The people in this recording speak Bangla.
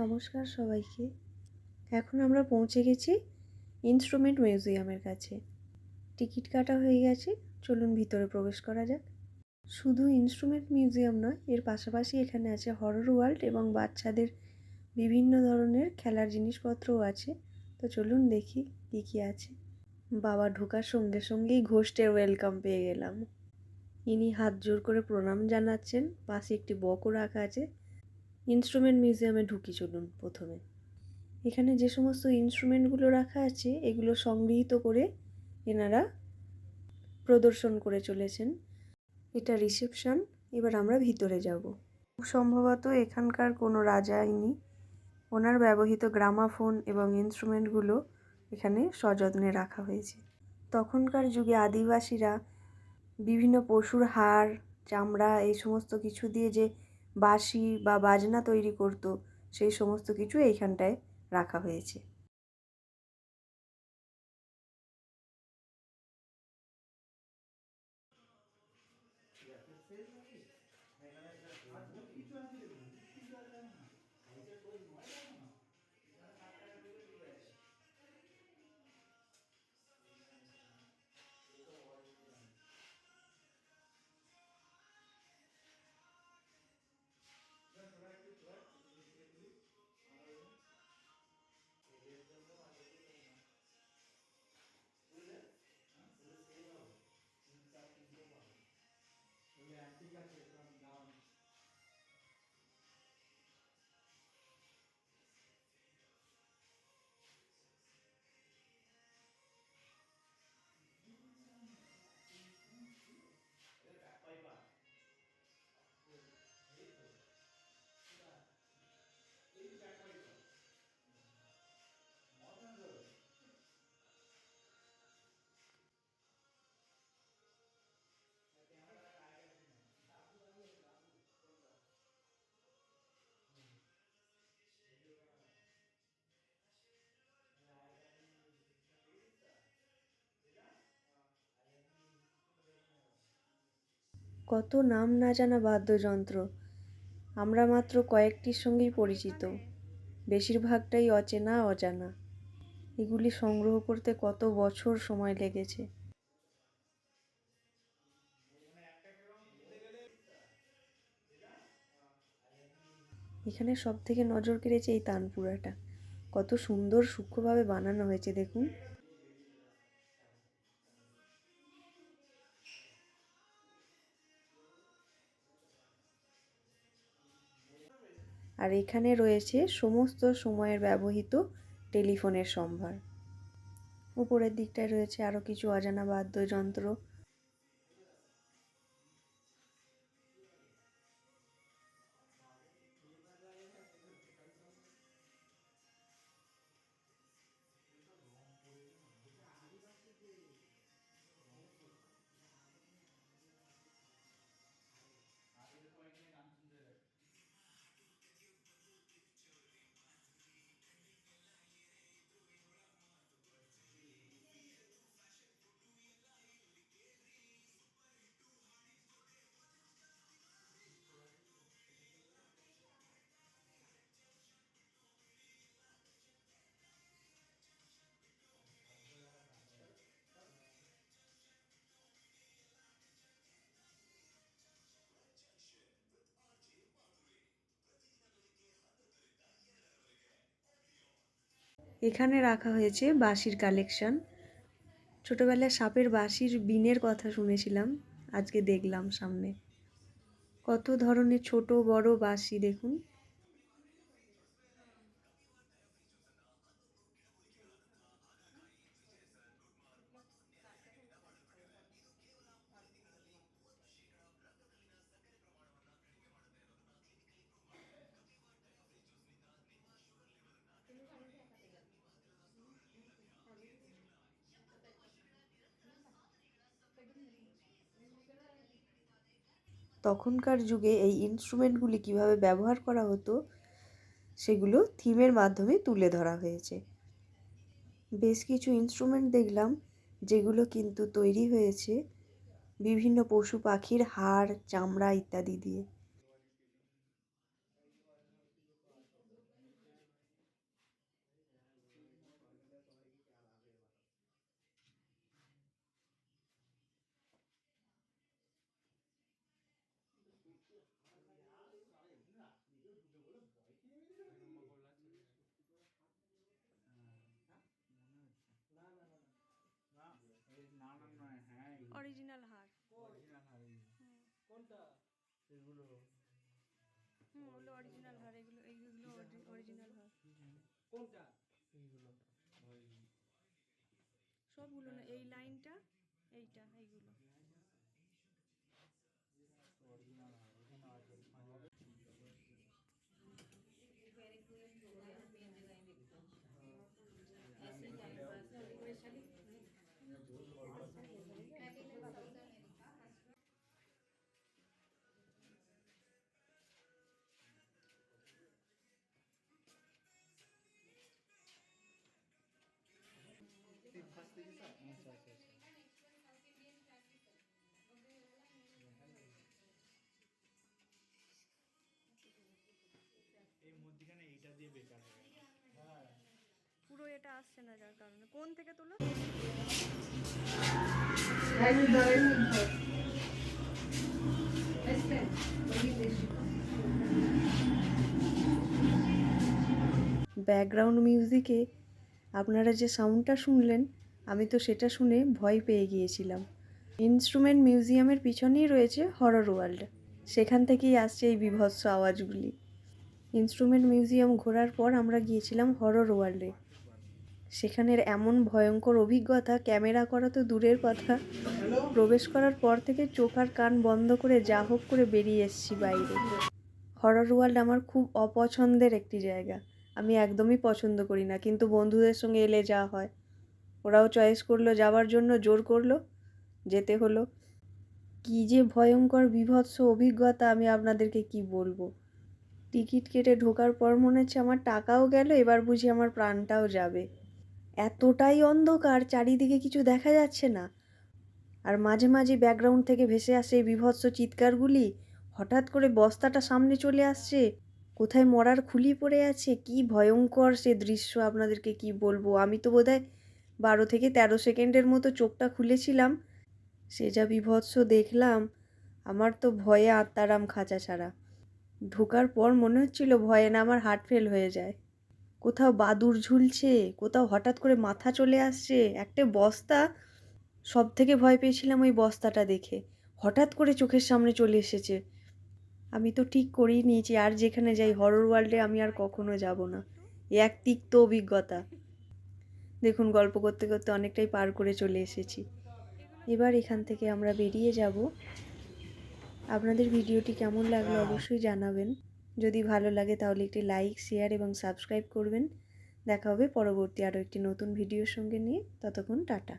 নমস্কার সবাইকে। এখন আমরা পৌঁছে গেছি ইনস্ট্রুমেন্ট মিউজিয়ামের কাছে। টিকিট কাটা হয়ে গেছে, চলুন ভিতরে প্রবেশ করা যাক। শুধু ইনস্ট্রুমেন্ট মিউজিয়াম নয়, এর পাশাপাশি এখানে আছে হরর ওয়ার্ল্ড এবং বাচ্চাদের বিভিন্ন ধরনের খেলার জিনিসপত্রও আছে। তো চলুন দেখি কী কী আছে। বাবা ঢোকার সঙ্গে সঙ্গেই ঘোষ্টের ওয়েলকাম পেয়ে গেলাম। ইনি হাত জোর করে প্রণাম জানাচ্ছেন, পাশে একটি বকও রাখা আছে। ইনস্ট্রুমেন্ট মিউজিয়ামে ঢুকি চলুন প্রথমে। এখানে যে সমস্ত ইনস্ট্রুমেন্টগুলো রাখা আছে, এগুলো সংগৃহীত করে এনারা প্রদর্শন করে চলেছেন। এটা রিসেপশন এবার আমরা ভিতরে যাব। খুব সম্ভবত এখানকার কোনো রাজা ইনি, ওনার ব্যবহৃত গ্রামাফোন এবং ইনস্ট্রুমেন্টগুলো এখানে সযত্নে রাখা হয়েছে। তখনকার যুগে আদিবাসীরা বিভিন্ন পশুর হাড়, চামড়া, এই সমস্ত কিছু দিয়ে যে বাঁশি বা বাজনা তৈরি করত সেই সমস্ত কিছু এইখানটায় রাখা হয়েছে। কত নাম না জানা বাদ্যযন্ত্র। আমরা মাত্র কয়েকটির সঙ্গেই পরিচিত। বেশিরভাগটাই অচেনা, অজানা। এগুলি সংগ্রহ করতে কত বছর সময় লেগেছে। এখানে সব থেকে নজর কেড়েছে এই তানপুরাটা। কত সুন্দর, সূক্ষ্মভাবে বানানো হয়েছে, দেখুন। আর এখানে রয়েছে সমস্ত সময়ের ব্যবহৃত টেলিফোনের সম্ভার। উপরের দিকটায় রয়েছে আরও কিছু অজানা বাদ্যযন্ত্র। এখানে রাখা হয়েছে বাঁশির কালেকশন ছোটোবেলায় সাপের বাঁশির বিনের কথা শুনেছিলাম, আজকে দেখলাম সামনে। কত ধরনের ছোট বড় বাঁশি দেখুন। তখনকার যুগে এই ইনস্ট্রুমেন্টগুলি কীভাবে ব্যবহার করা হতো, সেগুলো থিমের মাধ্যমে তুলে ধরা হয়েছে। বেশ কিছু ইনস্ট্রুমেন্ট দেখলাম, যেগুলো কিন্তু তৈরি হয়েছে বিভিন্ন পশু পাখির হাড়, চামড়া ইত্যাদি দিয়ে। এগুলো। হুম ওগুলো অরিজিনাল হার এগুলো এইগুলো অরিজিনাল হার কোনটা? এইগুলো। সবগুলো না এই লাইনটা এইটা এইগুলো। অরিজিনাল আচ্ছা আচ্ছা আচ্ছা এই মধ্যখানে এইটা দিয়ে বেকার হয়ে হ্যাঁ। পুরো এটা আসছে না যার কারণে। কোন থেকে তোলো? ব্যাকগ্রাউন্ড মিউজিকে আপনারা যে সাউন্ডটা শুনলেন আমি তো সেটা শুনে ভয় পেয়ে গিয়েছিলাম। ইনস্ট্রুমেন্ট মিউজিয়ামের পিছনেই রয়েছে হরর ওয়ার্ল্ড। সেখান থেকেই আসছে এই বিভৎস আওয়াজগুলি। ইনস্ট্রুমেন্ট মিউজিয়াম ঘোরার পর আমরা গিয়েছিলাম হরর ওয়ার্ল্ডে। সেখানের এমন ভয়ঙ্কর অভিজ্ঞতা, ক্যামেরা করা তো দূরের কথা। প্রবেশ করার পর থেকে চোখ আর কান বন্ধ করে যা হোক করে বেরিয়ে এসেছি বাইরে। হরর ওয়ার্ল্ড আমার খুব অপছন্দের একটি জায়গা। আমি একদমই পছন্দ করি না, কিন্তু বন্ধুদের সঙ্গে এলে যা হয়। ওরাও চয়েস করল, যাওয়ার জন্য জোর করল, যেতে হলো। কী যে ভয়ঙ্কর, বিভৎস অভিজ্ঞতা আমি আপনাদেরকে কি বলব? টিকিট কেটে ঢোকার পর মনে হচ্ছে আমার টাকাও গেল, এবার বুঝি আমার প্রাণটাও যাবে। এতটাই অন্ধকার, চারিদিকে কিছু দেখা যাচ্ছে না। আর মাঝে মাঝে ব্যাকগ্রাউন্ড থেকে ভেসে আসে এই বিভৎস চিৎকারগুলি। হঠাৎ করে বস্তাটা সামনে চলে আসছে। কোথায় মরার খুলি পড়ে আছে? কি ভয়ঙ্কর সে দৃশ্য আপনাদেরকে কি বলব? আমি তো বোধহয় বারো থেকে তেরো সেকেন্ডের মতো চোখটা খুলেছিলাম। সে যা বিভৎস দেখলাম, আমার তো ভয়ে আত্মারাম খাঁচা ছাড়া। ঢোকার পর মনে হচ্ছিল ভয়ে না আমার হার্ট ফেল হয়ে যায়। কোথাও বাদুর ঝুলছে, কোথাও হঠাৎ করে মাথা চলে আসছে, একটা বস্তা। সব থেকে ভয় পেয়েছিলাম ওই বস্তাটা দেখে। হঠাৎ করে চোখের সামনে চলে এসেছে। আমি তো ঠিক করেই নিয়েছি আর যেখানে যাই হরর ওয়ার্ল্ডে আমি আর কখনো যাব না। এ এক তিক্ত অভিজ্ঞতা। দেখুন গল্প করতে করতে অনেকটাই পার করে চলে এসেছি। এবার এখান থেকে আমরা বেরিয়ে যাব। আপনাদের ভিডিওটি কেমন লাগল অবশ্যই জানাবেন। যদি ভালো লাগে তাহলে একটি লাইক শেয়ার এবং সাবস্ক্রাইব করবেন। দেখা হবে পরবর্তী আরও একটি নতুন ভিডিওর সঙ্গে নিয়ে। ততক্ষণ টাটা।